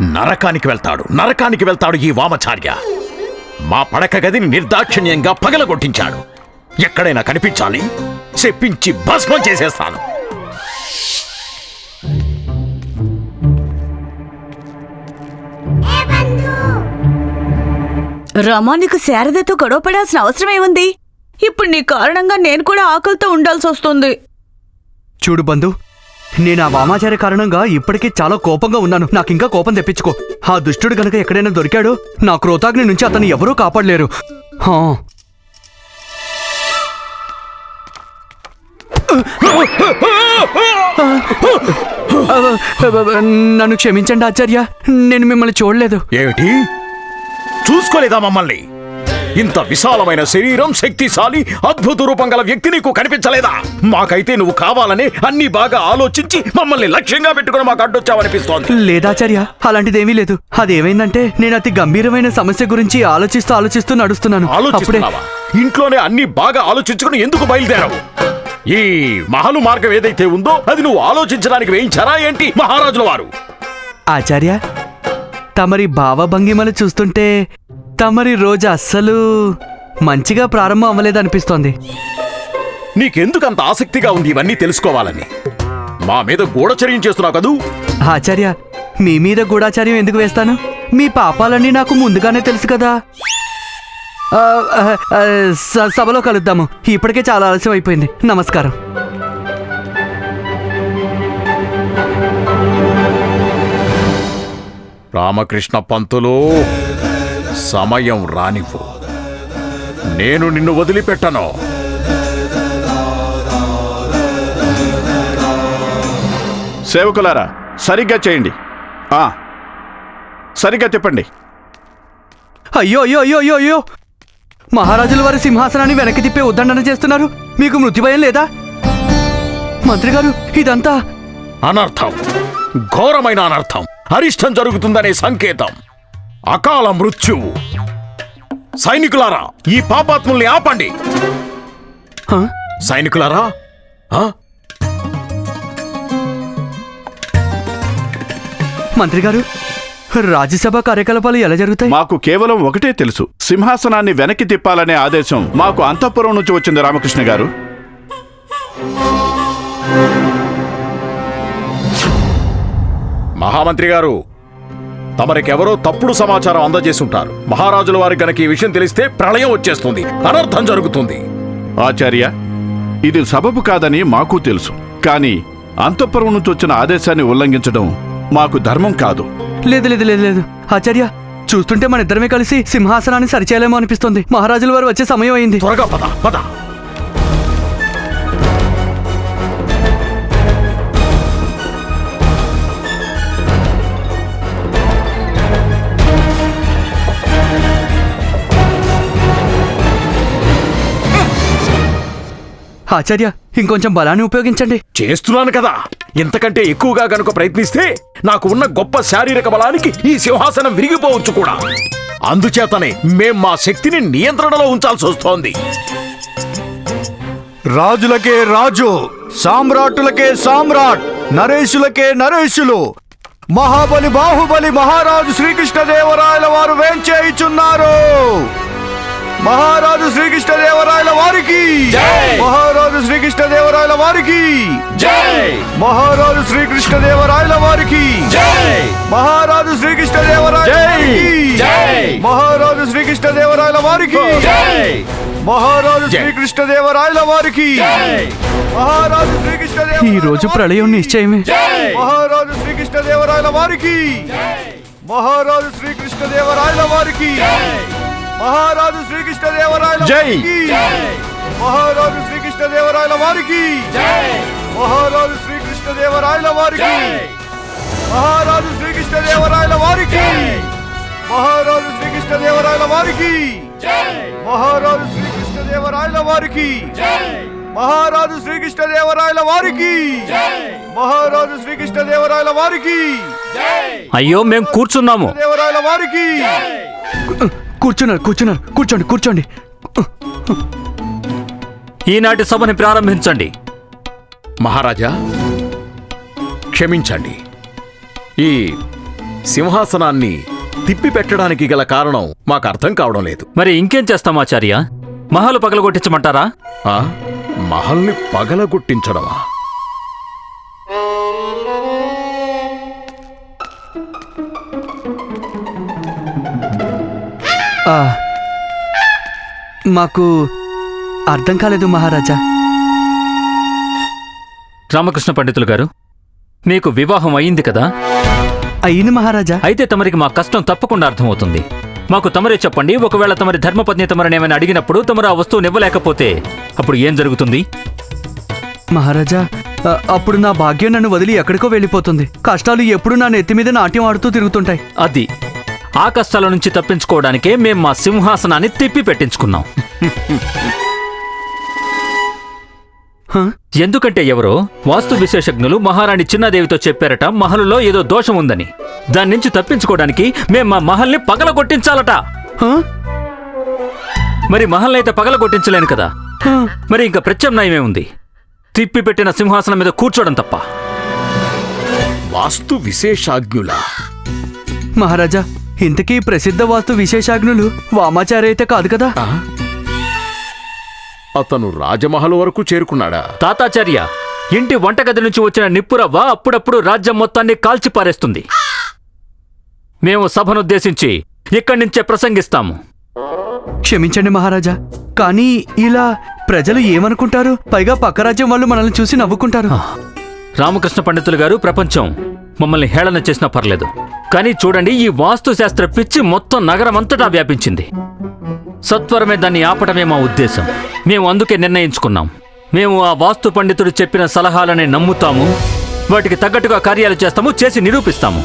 నరకానికి వెళ్తాడు. నరకానికి వెళ్తాడు ఈ వామచార్య. మా పడక గదిని నిర్దాక్షిణ్యంగా పగలగొట్టించాడు. ఎక్కడైనా కనిపించాలి? చెప్పించి భస్మం చేసేస్తాను. రమా నీకు శారదతో గొడవ పడాల్సిన అవసరం ఏముంది? ఇప్పుడు నీ కారణంగా నేను కూడా ఆకలితో ఉండాల్సి వస్తుంది. చూడు బంధు నేను ఆ వామాచార్య కారణంగా ఇప్పటికీ చాలా కోపంగా ఉన్నాను. నాకు ఇంకా కోపం తెప్పించుకో. ఆ దుష్టుడు గనక ఎక్కడైనా దొరికాడో నా క్రోతాగ్ని నుంచి అతన్ని ఎవరూ కాపాడలేరు. నన్ను క్షమించండి ఆచార్య. నేను మిమ్మల్ని చూడలేదు. ఏమిటి? చూసుకోలేదా మమ్మల్ని? ఇంత విశాలమైన శరీరం శక్తిశాలి అద్భుత రూపం గల వ్యక్తి నీకు కనిపించలేదా? మాకైతే నువ్వు కావాలని అన్ని బాగా ఆలోచించి మమ్మల్ని లక్ష్యంగా పెట్టుకుని మాకు అడ్డొచ్చావనిపిస్తోంది. లేదాచార్య అలాంటిదేమీ లేదు. అదేమైందంటే నేను అతి గంభీరమైన సమస్య గురించి ఆలోచిస్తూ ఆలోచిస్తూ నడుస్తున్నాను. అప్పుడే ఇంట్లోనే అన్ని బాగా ఆలోచించుకుని ఎందుకు బయలుదేరావు? ఈ మహలు మార్గం ఏదైతే ఉందో అది నువ్వు ఆలోచించడానికి వేయించారా ఏంటి మహారాజుల వారు? ఆచార్య తమరి భావభంగిమలు చూస్తుంటే తమరి రోజు అస్సలు మంచిగా ప్రారంభం అవ్వలేదనిపిస్తోంది. నీకెందుకు అంత ఆసక్తిగా ఉంది ఇవన్నీ తెలుసుకోవాలని? మా మీద గూఢచర్యం చేస్తున్నావు కదూ? ఆచార్య మీ మీద గూఢాచార్యం ఎందుకు వేస్తాను? మీ పాపాలన్నీ నాకు ముందుగానే తెలుసు కదా. ఆ, ఆ, ఆ, స- సభలో కలుద్దాము. ఇప్పటికే చాలా ఆలస్యం అయిపోయింది. నమస్కారం. రామకృష్ణ పంతులు. సమయం రానివ్వు. నేను నిన్ను వదిలిపెట్టను. సేవకులారా సరిగ్గా చేయండి. ఆ, సరిగ్గా తిప్పండి. అయ్యో అయ్యో అయ్యో అయ్యో అయ్యో. మహారాజుల వారి సింహాసనాన్ని వెనక్కి తిప్పే ఉద్దండన చేస్తున్నారు. మీకు మృత్యు భయం లేదా? మంత్రి గారు ఇదంతా అనర్థం. ఘోరమైన అనర్థం. అరిష్టం జరుగుతుందనే సంకేతం. అకాల మృత్యువు సైనికులారా ఈ పాపాత్ముల్ని ఆపండి. హ? సైనికులారా ఆ? మంత్రి గారు రాజ్యసభ కార్యకలాపాలు ఎలా జరుగుతాయి? మాకు కేవలం ఒకటే తెలుసు. సింహాసనాన్ని వెనక్కి తిప్పాలనే ఆదేశం మాకు అంతఃపురం నుంచి వచ్చింది రామకృష్ణ గారు. మహామంత్రి గారు తమరికెవరో తప్పుడు సమాచారం అందజేసి ఉంటారు మహారాజుల వారి గనక ఈ విషయం తెలిస్తే ప్రళయం వచ్చేస్తుంది. అనర్థం జరుగుతుంది. ఆచార్య ఇది సబబు కాదని మాకు తెలుసు. కానీ అంతఃపురం నుంచి వచ్చిన ఆదేశాన్ని ఉల్లంఘించడం మాకు ధర్మం కాదు. లేదు లేదు లేదు లేదు. ఆచార్య చూస్తుంటే మన ఇద్దరమే కలిసి సింహాసనాన్ని సరిచేయలేమో అనిపిస్తుంది. మహారాజుల వారు వచ్చే సమయం అయింది. త్వరగా పద పద. ఆచార్య ఇంకొంచెం బలాన్ని ఉపయోగించండి. చేస్తున్నాను కదా. ఇంతకంటే ఎక్కువగా గనుక ప్రయత్నిస్తే నాకు ఉన్న గొప్ప శారీరక బలానికి ఈ సింహాసనం విరిగిపోవచ్చు కూడా. అందుచేతనే మేం మా శక్తిని నియంత్రణలో ఉంచాల్సి వస్తోంది. రాజులకే రాజు సామ్రాట్టులకే సామ్రాట్ నరేషులకే నరేషులు మహాబలి బాహుబలి మహారాజు శ్రీకృష్ణదేవరాయల వారు వేంచేయుచున్నారు. మహారాజు శ్రీకృష్ణదేవరాయల వారికి. మహారాజు శ్రీకృష్ణదేవరాయల వారికి. మహారాజు శ్రీకృష్ణదేవరాయల వారికి. మహారాజు శ్రీకృష్ణదేవరాయల వారికి. మహారాజు శ్రీకృష్ణదేవరాయల వారికి. మహారాజు శ్రీకృష్ణదేవరాయల వారికి. మహారాజు శ్రీకృష్ణదేవ ఈ రోజు ప్రళయం నిశ్చయమే. మహారాజు శ్రీకృష్ణదేవరాయల వారికి. మహారాజు శ్రీకృష్ణదేవరాయల వారికి. మహారాజు శ్రీకృష్ణదేవరాయల జై. వారికి. మహారాజు శ్రీకృష్ణదేవరాయల వారికి. మహారాజు శ్రీకృష్ణదేవరాయల వారికి. మహారాజు శ్రీకృష్ణదేవరాయల వారికి. మహారాజు శ్రీకృష్ణదేవరాయల వారికి. మహారాజు శ్రీకృష్ణదేవరాయల వారికి. మహారాజు శ్రీకృష్ణదేవరాయల వారికి. మహారాజు శ్రీకృష్ణదేవరాయల వారికి. అయ్యో మేం కూర్చున్నాము. దేవరాయల వారికి. కూర్చున్నారు కూర్చున్నారు కూర్చోండి కూర్చోండి. ఈనాటి సభని ప్రారంభించండి. మహారాజా క్షమించండి. ఈ సింహాసనాన్ని తిప్పి పెట్టడానికి గల కారణం మాకు అర్థం కావడం లేదు. మరి ఇంకేం చేస్తాం ఆచార్య? మహలు పగలగొట్టించమంటారా? ఆ మహల్ని పగలగొట్టించడమా? మాకు అర్థం కాలేదు మహారాజా. రామకృష్ణ పండితులు గారు మీకు వివాహం అయింది కదా? అయ్యింది మహారాజా. అయితే తమరికి మా కష్టం తప్పకుండా అర్థమవుతుంది. మాకు తమరే చెప్పండి ఒకవేళ తమరి ధర్మపత్ని తమరిని ఏమైనా అడిగినప్పుడు తమరు ఆ వస్తువుని ఇవ్వలేకపోతే అప్పుడు ఏం జరుగుతుంది? మహారాజా అప్పుడు నా భాగ్యం నన్ను వదిలి ఎక్కడికో వెళ్ళిపోతుంది. కష్టాలు ఎప్పుడు నా నెత్తి మీద నాట్యం ఆడుతూ తిరుగుతుంటాయి. అది ఆ కష్టాల నుంచి తప్పించుకోవడానికే మేం మా సింహాసనాన్ని తిప్పి పెట్టించుకున్నాం? ఎందుకంటే ఎవరో? వాస్తు విశేషజ్ఞులు మహారాణి చిన్నాదేవితో చెప్పారట మహలులో ఏదో దోషం ఉందని. దాని నుంచి తప్పించుకోవడానికి మేం మా మహల్ని పగలగొట్టించాలట. హ? మరి మహల్ని అయితే పగలగొట్టించలేను కదా? హ? మరి ఇంకా ప్రత్యామ్నాయమే ఉంది. తిప్పి పెట్టిన సింహాసనం మీద కూర్చోవడం తప్ప. వాస్తు విశేషాజ్ఞుల. మహారాజా ఇంతకీ ప్రసిద్ధ వాస్తు విశేషాజ్ఞులు వామాచారి అయితే కాదు? కదా? అతను రాజమహల్ వరకు చేరుకున్నాడా? తాతాచార్య ఇంటి వంటగది నుంచి వచ్చిన నిప్పురవ్వ అప్పుడప్పుడు రాజ్యం మొత్తాన్ని కాల్చి పారేస్తుంది మేము సభనుద్దేశించి ఇక్కడి నుంచే ప్రసంగిస్తాము. క్షమించండి మహారాజా కానీ ఇలా ప్రజలు ఏమనుకుంటారు? పైగా పక్క రాజ్యం వాళ్ళు మనల్ని చూసి నవ్వుకుంటారు. రామకృష్ణ పండితులు గారు ప్రపంచం మమ్మల్ని హేళన చేసినా పర్లేదు. కానీ చూడండి ఈ వాస్తుశాస్త్ర పిచ్చి మొత్తం నగరం అంతటా వ్యాపించింది. సత్వరమే దాన్ని ఆపటమే మా ఉద్దేశం. మేము అందుకే నిర్ణయించుకున్నాం. మేము ఆ వాస్తు పండితుడు చెప్పిన సలహాలని నమ్ముతాము. వాటికి తగ్గట్టుగా కార్యాలు చేస్తాము చేసి నిరూపిస్తాము.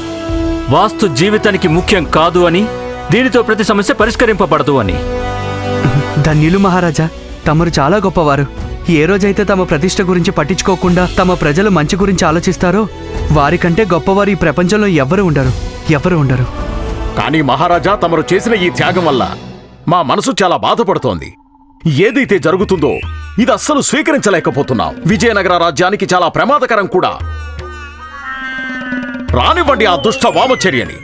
వాస్తు జీవితానికి ముఖ్యం కాదు అని దీనితో ప్రతి సమస్య పరిష్కరింపబడదు అని. ధన్యులు మహారాజా. తమరు చాలా గొప్పవారు. ఏ రోజైతే తమ ప్రతిష్ట గురించి పట్టించుకోకుండా తమ ప్రజలు మంచి గురించి ఆలోచిస్తారో వారికంటే గొప్పవారు ఈ ప్రపంచంలో ఎవ్వరు ఉండరు. ఎవరు ఉండరు. కానీ మహారాజా తమరు చేసిన ఈ త్యాగం వల్ల మా మనసు చాలా బాధపడుతోంది. ఏదైతే జరుగుతుందో ఇది అస్సలు స్వీకరించలేకపోతున్నాం. విజయనగర రాజ్యానికి చాలా ప్రమాదకరం కూడా. రానివ్వండి ఆ దుష్ట వామచర్యని.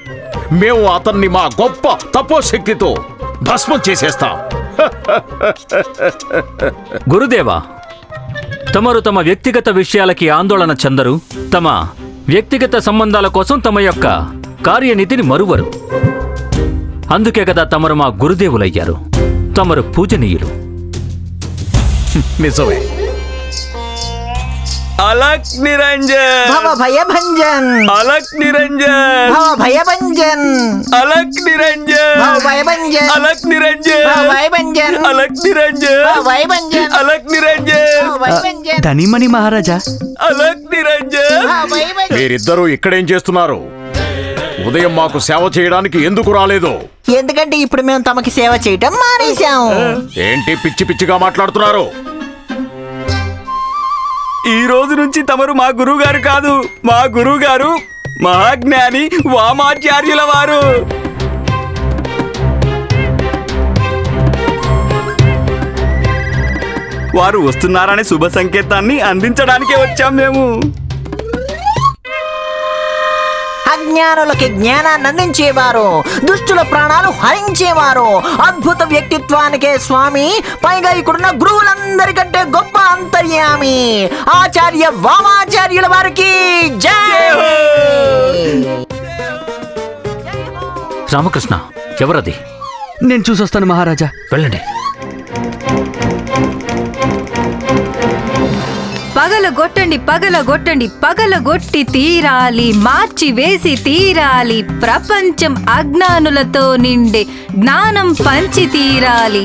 మేము అతన్ని మా గొప్ప తపోశక్తితో భస్మం చేసేస్తాం. గురుదేవా తమరు తమ వ్యక్తిగత విషయాలకి ఆందోళన చెందరు తమ వ్యక్తిగత సంబంధాల కోసం తమ యొక్క కార్యనీతిని మరువరు. అందుకే కదా తమరు మా గురుదేవులయ్యారు తమరు పూజనీయులు. నిజమే. अलक निरंजन భవ భయభంజన్ अलक निरंजन భవ భయభంజన్ अलक निरंजन భవ భయభంజన్ अलक निरंजन భవ భయభంజన్ अलक निरंजन భవ భయభంజన్ अलक निरंजन భవ భయభంజన్ ధనిమణి మహారాజా अलक निरंजन భవ భయభంజన్ మీరిద్దరూ ఇక్కడేం చేస్తున్నారు ఉదయం మాకు సేవ చేయడానికి ఎందుకు రాలేదు ఎందుకంటే ఇప్పుడు మేము తమకి సేవ చేయటం మానేశాం ఏంటి పిచ్చి పిచ్చిగా మాట్లాడుతున్నారు ఈ రోజు నుంచి తమరు మా గురువుగారు కాదు మా గురువుగారు మహాజ్ఞాని వామాచార్యుల వారు. వారు వస్తున్నారనే శుభ సంకేతాన్ని అందించడానికే వచ్చాం మేము. అజ్ఞానులకి జ్ఞానాన్ని అందించేవారు. దుష్టుల ప్రాణాలు హరించేవారు. అద్భుత వ్యక్తిత్వానికే స్వామి పైగా ఇక్కడున్న గురువులందరికంటే గొప్ప అంతర్యామి. ఆచార్య వామాచార్యుల వారికి జై! రామకృష్ణ ఎవరది? నేను చూసొస్తాను మహారాజా. వెళ్ళండి. పగలగొట్టండి పగలగొట్టండి పగలగొట్టి తీరాలి మార్చి వేసి తీరాలి ప్రపంచం అజ్ఞానులతో నిండే జ్ఞానం పంచి తీరాలి.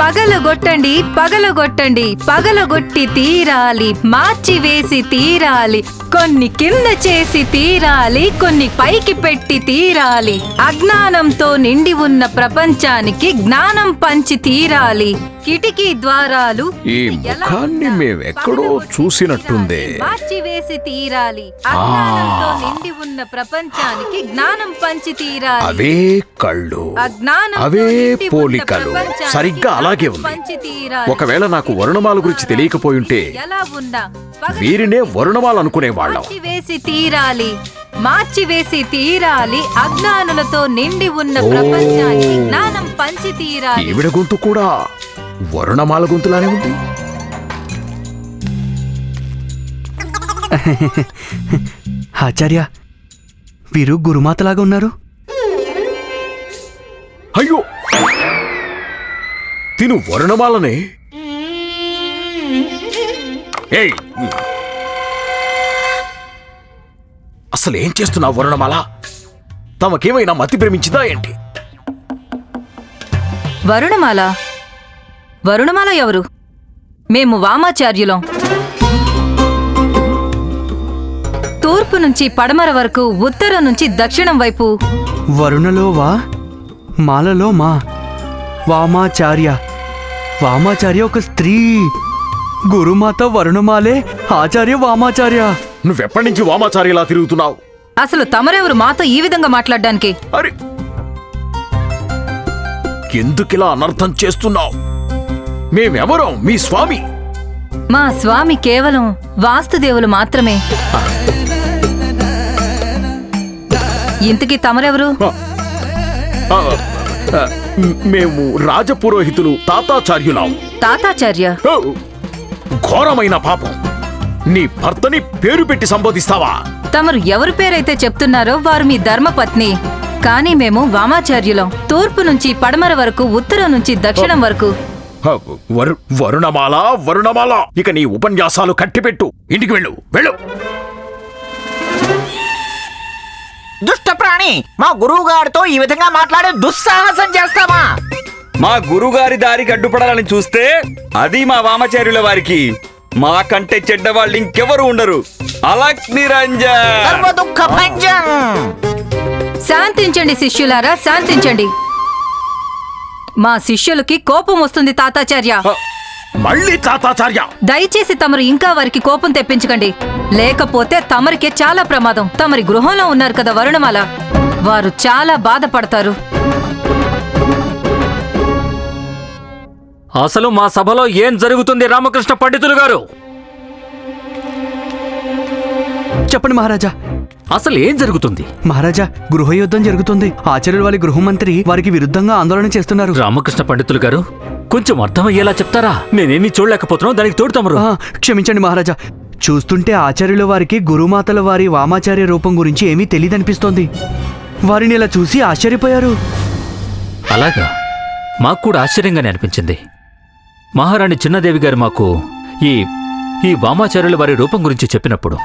పగలగొట్టండి పగలగొట్టండి పగలగొట్టి తీరాలి మార్చి వేసి తీరాలి కొన్ని కింద చేసి తీరాలి కొన్ని పైకి పెట్టి తీరాలి. అజ్ఞానంతో నిండి ఉన్న ప్రపంచానికి జ్ఞానం పంచి తీరాలి. కిటికీ ద్వారాలు ఈ ముఖాన్ని మేమెక్కడో చూసినట్టుందే. మార్చివేసి తీరాలి. అజ్ఞానంతో నిండి ఉన్న ప్రపంచానికి జ్ఞానం పంచి తీరాలి. అవే కళ్ళు అజ్ఞానంతో అవే పోలికలు. సరిగ్గా అలాగే ఉంది. పంచి తీరాలి. ఒకవేళ నాకు వరుణమాల గురించి తెలియకపోయుంటే ఎలా ఉన్నా వీరినే వరుణమాలనుకునేవాళ్ళం మార్చివేసి తీరాలి. మార్చివేసి తీరాలి. అజ్ఞానులతో నిండి ఉన్న ప్రపంచానికి జ్ఞానం పంచి తీరాలి. ఈవిడ గొంతు కూడా వరుణమాల గొంతులానే ఉంది. ఆచార్య వీరు గురుమాతలాగా ఉన్నారు. అయ్యో! తిను వరుణమాలనే. ఏయ్! అసలు ఏం చేస్తున్నావు వరుణమాల? తమకేమైనా మతి భ్రమించిందా ఏంటి? వరుణమాల వరుణమాల ఎవరు? మేము వామాచార్యులం. తూర్పు నుంచి పడమర వరకు ఉత్తరం నుంచి దక్షిణం వైపు. వరుణలో వా మాలలో మా. వామాచార్య. వామాచార్య ఒక స్త్రీ. గురుమాత వరుణమాలే ఆచార్య వామాచార్య. నువ్వెప్పటి నుంచి వామాచార్యలా తిరుగుతున్నావు? అసలు తమరెవరు మాతో ఈ విధంగా మాట్లాడడానికి? అరే! ఎందుకిలా అనర్థం చేస్తున్నావు? మేమెవరం మీ స్వామి. మా స్వామి కేవలం వాస్తుదేవులు మాత్రమే. ఇంతకీ తమరెవరు? మేము రాజపురోహితులు తాతాచార్యులాం. తాతాచార్య? ఘోరమైన పాపం. నీ భర్తని పేరు పెట్టి సంబోధిస్తావా? తమరు ఎవరి పేరైతే చెప్తున్నారో వారు మీ ధర్మపత్ని. కానీ మేము వామాచార్యులం. తూర్పు నుంచి పడమర వరకు ఉత్తరం నుంచి దక్షిణం వరకు వరు వరుణమాల వరుణమాల. ఇక నీ ఉపన్యాసాలు కట్టిపెట్టు. ఇంటికి వెళ్ళు వెళ్ళు. దుష్ట ప్రాణి మా గురువు గారితో ఈ విధంగా మాట్లాడే దుస్సాహసం చేస్తావా? మా గురుగారి దారికి అడ్డుపడాలని చూస్తే అది మా వామాచార్యుల వారికి మా కంటే చెడ్డవాళ్ళు ఇంకెవరు ఉండరు. అలక్ నిరంజన్ శాంతించండి శిష్యులారా శాంతించండి. మా శిష్యులకి కోపం వస్తుంది తాతాచార్య. మళ్ళీ తాతాచార్య. దయచేసి తమరు ఇంకా వారికి కోపం తెప్పించకండి. లేకపోతే తమరికే చాలా ప్రమాదం. తమరి గృహంలో ఉన్నారు కదా వరుణమాల. వారు చాలా బాధపడతారు. అసలు మా సభలో ఏం జరుగుతుంది రామకృష్ణ పండితులు గారు? చెప్పండి మహారాజా. అసలు ఏం జరుగుతుంది? మహారాజా గృహయుద్ధం జరుగుతుంది. ఆచార్యుల వారి గృహమంత్రి వారికి విరుద్ధంగా ఆందోళన చేస్తున్నారు. రామకృష్ణ పండితులు గారు కొంచెం అర్థమయ్యేలా చెప్తారా? మేమేమీ చూడలేకపోతున్నాం దానికి తోడు తమరు. ఆ, క్షమించండి మహారాజా. చూస్తుంటే ఆచార్యుల వారికి గురుమాతల వారి వామాచార్య రూపం గురించి ఏమీ తెలియదనిపిస్తోంది వారిని ఇలా చూసి ఆశ్చర్యపోయారు. అలాగా. మాకు కూడా ఆశ్చర్యంగానే అనిపించింది. మహారాణి చిన్నదేవి గారు మాకు ఈ ఈ వామాచార్యుల వారి రూపం గురించి చెప్పినప్పుడు.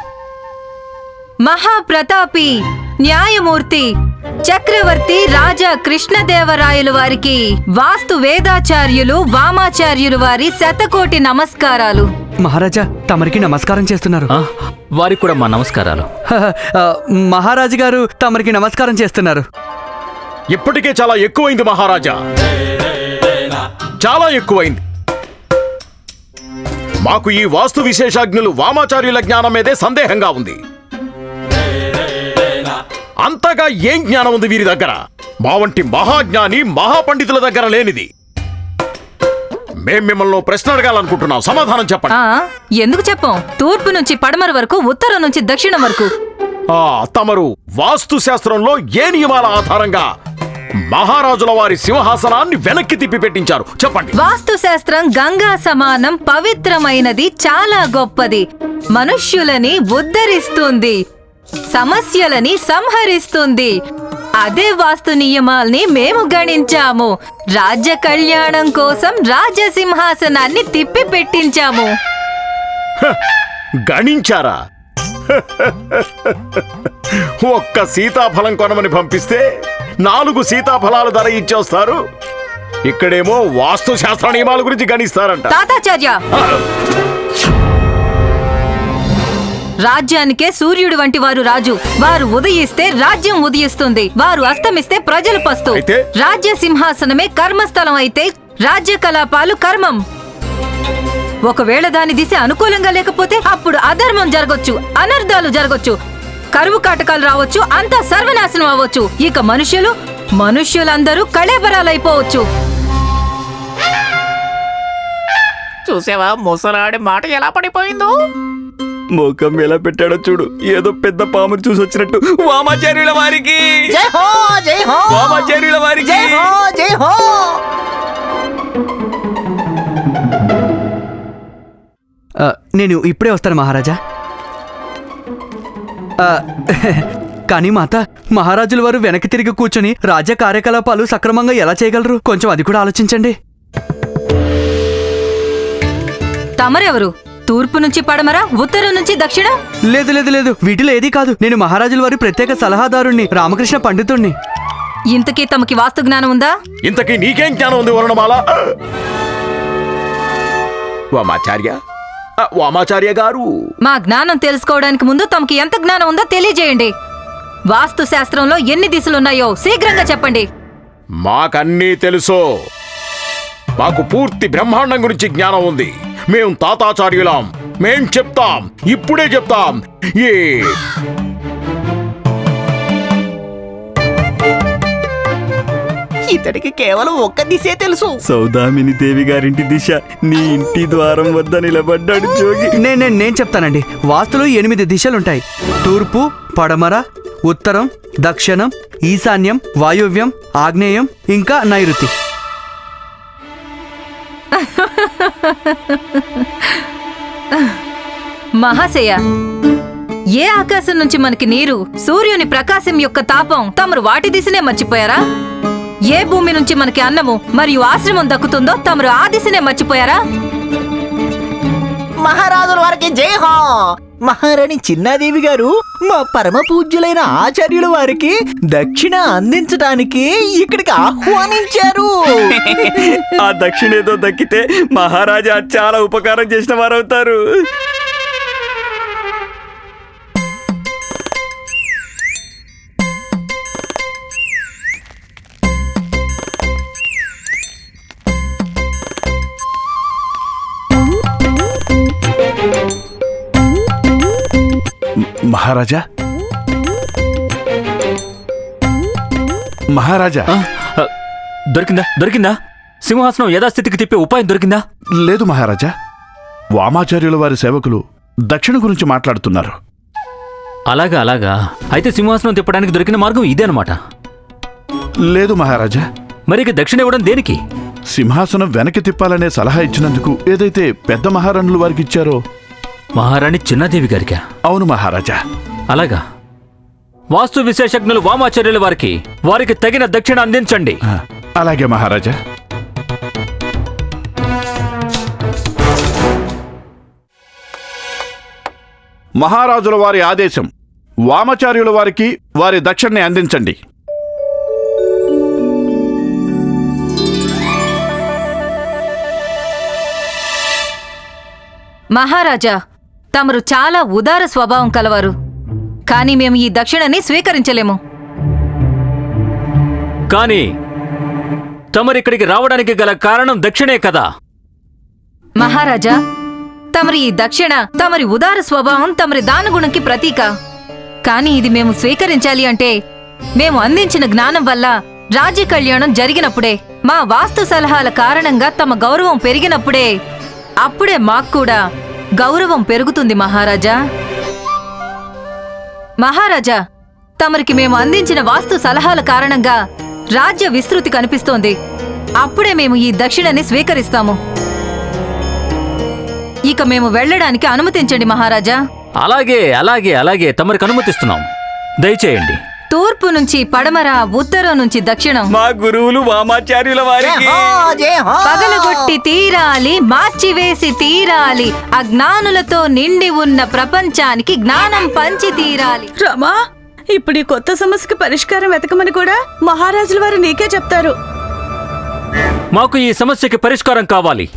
మహాప్రతాపి న్యాయమూర్తి చక్రవర్తి రాజా కృష్ణదేవరాయలు వారికి వాస్తు వేదాచార్యులు వామాచార్యులు వారి శతకోటి నమస్కారాలు. మహారాజా తమరికి నమస్కారం చేస్తున్నారు. ఆ, వారికి కూడా మా నమస్కారాలు. మహారాజు గారు తమరికి నమస్కారం చేస్తున్నారు. ఇప్పటికే చాలా ఎక్కువైంది మహారాజా. చాలా ఎక్కువైంది. మాకు ఈ వాస్తు విశేషజ్ఞులు వామాచార్యుల జ్ఞానం మీదే సందేహంగా ఉంది. అంతగా ఏం జ్ఞానం ఉంది వీరి దగ్గర? మా వంటి మహాజ్ఞాని మహాపండితుల దగ్గర లేనిది. మేం మిమ్మల్ని ప్రశ్న అడగాలనుకుంటున్నాం. సమాధానం చెప్పండి. ఆ ఎందుకు చెప్పం? తూర్పు నుంచి పడమర వరకు ఉత్తరం నుంచి దక్షిణం వరకు. ఆ తమరు వాస్తు శాస్త్రంలో ఏ నియమాల ఆధారంగా మహారాజుల వారి సింహాసనాన్ని వెనక్కి తిప్పి పెట్టించారు? చెప్పండి. వాస్తు శాస్త్రం గంగా సమానం పవిత్రమైనది చాలా గొప్పది. మనుష్యులని ఉద్ధరిస్తుంది. సమస్యలని సంహరిస్తుంది. అదే వాస్తు నియమాల్ని మేము గణించాము. రాజ్య కళ్యాణం కోసం రాజసింహాసనాన్ని తిప్పి పెట్టించాము గణించారా? ఒక్క సీతాఫలం కొనమని పంపిస్తే నాలుగు సీతాఫలాల ధర ఇచ్చేస్తారు. ఇక్కడేమో వాస్తు శాస్త్ర నియమాల గురించి గణిస్తారంట. తాతాచార్య! రాజ్యానికే సూర్యుడు వంటి వారు రాజు. వారు ఉదయిస్తే రాజ్యం ఉదయిస్తుంది. వారు అస్తమిస్తే ప్రజలు పస్తు. అయితే? రాజ్య సింహాసనమే కర్మస్థలం అయితే రాజ్య కలాపాలు కర్మం. ఒకవేళ దాని దిశ అనుకూలంగా లేకపోతే అప్పుడు అధర్మం జరగొచ్చు అనర్థాలు జరగొచ్చు. కరువు కాటకాలు రావచ్చు అంతా సర్వనాశనం అవ్వచ్చు. ఇక మనుషులు మనుష్యులందరూ కళేబరాలైపోవచ్చు. చూసావా? ముసలాడి మాట ఎలా పడిపోయిందో? ముఖం ఎలా పెట్టాడో చూడు. ఏదో పెద్ద పాముని చూసి వచ్చినట్టు. వామాచార్యుల వారికి! జై హో జై హో! వామాచార్యుల వారికి! జై హో జై హో! ఆ, నేను ఇప్పుడే వస్తాను మహారాజా. కానీ మాత మహారాజుల వారు వెనక్కి తిరిగి కూర్చొని రాజ్య కార్యకలాపాలు సక్రమంగా ఎలా చేయగలరు? కొంచెం అది కూడా ఆలోచించండి. తమరెవరు? తూర్పు నుంచి పడమర ఉత్తరం నుంచి దక్షిణ? లేదు లేదు లేదు. వీటిలో ఏదీ కాదు. నేను మహారాజుల వారి ప్రత్యేక సలహాదారుణ్ణి రామకృష్ణ పండితుణ్ణి. ఇంతకీ తమకి వాస్తు జ్ఞానం ఉందా? ఇంతకీ నీకేం జ్ఞానం ఉంది వరుణమాల? వామాచార్య? ఆ, వామాచార్య గారు? మా జ్ఞానం తెలుసుకోవడానికి ముందు తమకి ఎంత జ్ఞానం ఉందో తెలియజేయండి. వాస్తు శాస్త్రంలో ఎన్ని దిశలున్నాయో శీఘ్రంగా చెప్పండి. మాకన్నీ తెలుసు. మాకు పూర్తి బ్రహ్మాండం గురించి జ్ఞానం ఉంది. మేం తాతాచార్యులం. మేం చెప్తాం. ఇప్పుడే చెప్తాం. ఏ? ఇతడికి కేవలం ఒక్క దిశే తెలుసు. సౌదామిని దేవి గారింటి దిశ. నీ ఇంటి ద్వారం వద్ద నిలబడ్డాడు జోగి. నేను నేను నేను చెప్తానండి. వాస్తులో ఎనిమిది దిశలుంటాయి. తూర్పు పడమర ఉత్తరం దక్షిణం ఈశాన్యం వాయువ్యం ఆగ్నేయం ఇంకా నైరుతి. మహాశయ ఏ ఆకాశం నుంచి మనకి నీరు సూర్యుని ప్రకాశం యొక్క తాపం తమరు వాటి దిశనే మర్చిపోయారా? ఏ భూమి నుంచి మనకి అన్నము మరియు ఆశ్రమం దక్కుతుందో తమరు ఆ దిశనే మర్చిపోయారా? మహారాజుల వారికి జై హో మహారాణి చిన్నాదేవి గారు మా పరమ పూజ్యులైన ఆచార్యుల వారికి దక్షిణ అందించడానికి ఇక్కడికి ఆహ్వానించారు. ఆ దక్షిణేదో దక్కితే మహారాజా చాలా ఉపకారం చేసిన వారవుతారు. మహారాజా? మహారాజా? ఆ, ఆ, దొరికిందా? దొరికిందా? సింహాసనం యథాస్థితికి తిప్పే ఉపాయం దొరికిందా? లేదు మహారాజా. వామాచార్యుల వారి సేవకులు దక్షిణ గురించి మాట్లాడుతున్నారు. అలాగా అలాగా. అయితే సింహాసనం తిప్పడానికి దొరికిన మార్గం ఇదే అనమాట లేదు మహారాజా. మరి ఇక దక్షిణ ఇవ్వడం దేనికి? సింహాసనం వెనక్కి తిప్పాలనే సలహా ఇచ్చినందుకు ఏదైతే పెద్ద మహారాణులు వారికి ఇచ్చారో మహారాణి చిన్నాదేవి గారికా? అవును మహారాజా. అలాగా. వాస్తు విశేషజ్ఞులు వామాచార్యుల వారికి వారికి తగిన దక్షిణ అందించండి. అలాగే మహారాజా. మహారాజుల వారి ఆదేశం వామాచార్యుల వారికి వారి దక్షిణని అందించండి. మహారాజా తమరు చాలా ఉదార స్వభావం కలవారు. కానీ మేము ఈ దక్షిణని స్వీకరించలేము. కానీ తమరిక్కడికి రావడానికి గల కారణం దక్షిణే కదా? మహారాజా తమరి ఈ దక్షిణ తమరి ఉదార స్వభావం తమరి దానగుణంకి ప్రతీక. కానీ ఇది మేము స్వీకరించాలి అంటే మేము అందించిన జ్ఞానం వల్ల రాజ్య కళ్యాణం జరిగినప్పుడే మా వాస్తు సలహాల కారణంగా తమ గౌరవం పెరిగినప్పుడే అప్పుడే మాకు కూడా గౌరవం పెరుగుతుంది మహారాజా. మహారాజా తమరికి మేము అందించిన వాస్తు సలహాల కారణంగా రాజ్య విస్తృతి కనిపిస్తోంది. అప్పుడే మేము ఈ దక్షిణని స్వీకరిస్తాము. ఇక మేము వెళ్ళడానికి అనుమతించండి మహారాజా. అలాగే అలాగే అలాగే తమరికి అనుమతిస్తున్నాం. దయచేయండి. తూర్పు నుంచి పడమర ఉత్తరం నుంచి దక్షిణం. మా గురువులు వామాచార్యుల వారికి. పగలగొట్టి తీరాలి మార్చివేసి తీరాలి అజ్ఞానులతో నిండి ఉన్న ప్రపంచానికి జ్ఞానం పంచి తీరాలి. రమా ఇప్పుడు ఈ కొత్త సమస్యకి పరిష్కారం వెతకమని కూడా మహారాజుల వారు నీకే చెప్తారు. మాకు ఈ సమస్యకి పరిష్కారం కావాలి.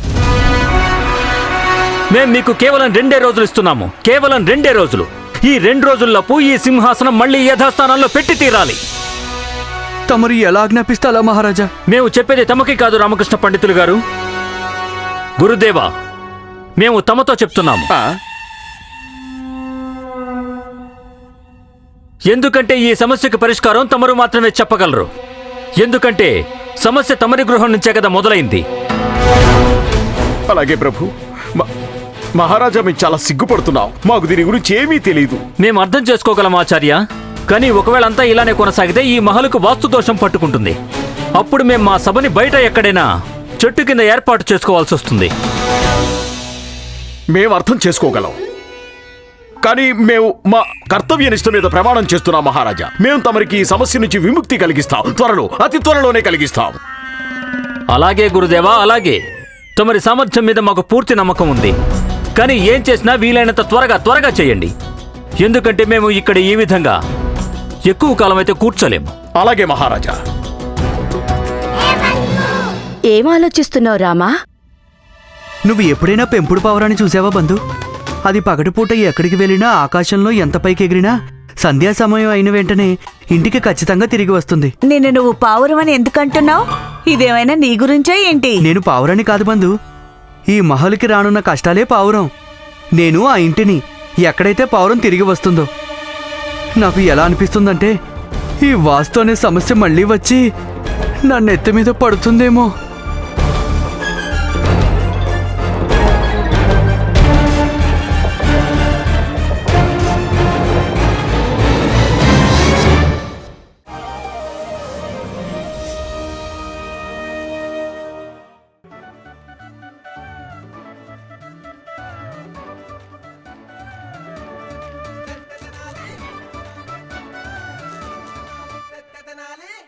మేం మీకు కేవలం రెండే రోజులు ఇస్తున్నాము. కేవలం రెండే రోజులు. ఈ రెండు రోజుల్లోపు ఈ సింహాసనం మళ్ళీ యథాస్థానంలో పెట్టి తీరాలి. తమరు ఎలా ఆజ్ఞాపిస్తే అలా మహారాజా? మేము చెప్పేది తమకి కాదు రామకృష్ణ పండితులు గారు. గురుదేవా మేము తమతో చెప్తున్నాము. ఆ, ఎందుకంటే ఈ సమస్యకి పరిష్కారం తమరు మాత్రమే చెప్పగలరు. ఎందుకంటే సమస్య తమరి గృహం నుంచే కదా మొదలైంది. అలాగే ప్రభు. మ- మహారాజా మేము చాలా సిగ్గుపడుతున్నాం. మాకు దీని గురించి ఏమీ తెలియదు మేము అర్థం చేసుకోగలం ఆచార్య. కానీ ఒకవేళ అంతా ఇలానే కొనసాగితే ఈ మహలుకు వాస్తు దోషం పట్టుకుంటుంది. అప్పుడు మేము మా సభని బయట ఎక్కడైనా చెట్టు కింద ఏర్పాటు చేసుకోవాల్సి వస్తుంది. మేము అర్థం చేసుకోగలం. కానీ మేము మా కర్తవ్యనిష్ట మీద ప్రమాణం చేస్తున్నాం మహారాజా. మేము తమరికి ఈ సమస్య నుంచి విముక్తి కలిగిస్తాం. త్వరలో అతి త్వరలోనే కలిగిస్తాం. అలాగే గురుదేవా అలాగే. తమరి సామర్థ్యం మీద మాకు పూర్తి నమ్మకం ఉంది. కానీ ఏం చేసినా వీలైనంత త్వరగా త్వరగా చేయండి. ఎందుకంటే మేము ఇక్కడ ఈ విధంగా ఎక్కువ కాలం అయితే కూర్చోలేము. అలాగే మహారాజా. ఏం ఆలోచిస్తున్నావు రామా? నువ్వు ఎప్పుడైనా పెంపుడు పావురాన్ని చూసావా బంధు? అది పగటిపూట ఎక్కడికి వెళ్ళినా ఆకాశంలో ఎంత పైకి ఎగిరినా సంధ్యా సమయం అయిన వెంటనే ఇంటికి ఖచ్చితంగా తిరిగి వస్తుంది. నిన్ను నువ్వు పావురం అని ఎందుకంటున్నావు? ఇదేమైనా నీ గురించా ఏంటి? నేను పావురాన్ని కాదు బంధు. ఈ మహల్కి రానున్న కష్టాలే పావురం. నేను ఆ ఇంటిని ఎక్కడైతే పావురం తిరిగి వస్తుందో నాకు ఎలా అనిపిస్తుందంటే ఈ వాస్తు అనే సమస్య మళ్ళీ వచ్చి నా నెత్తి మీద పడుతుందేమో.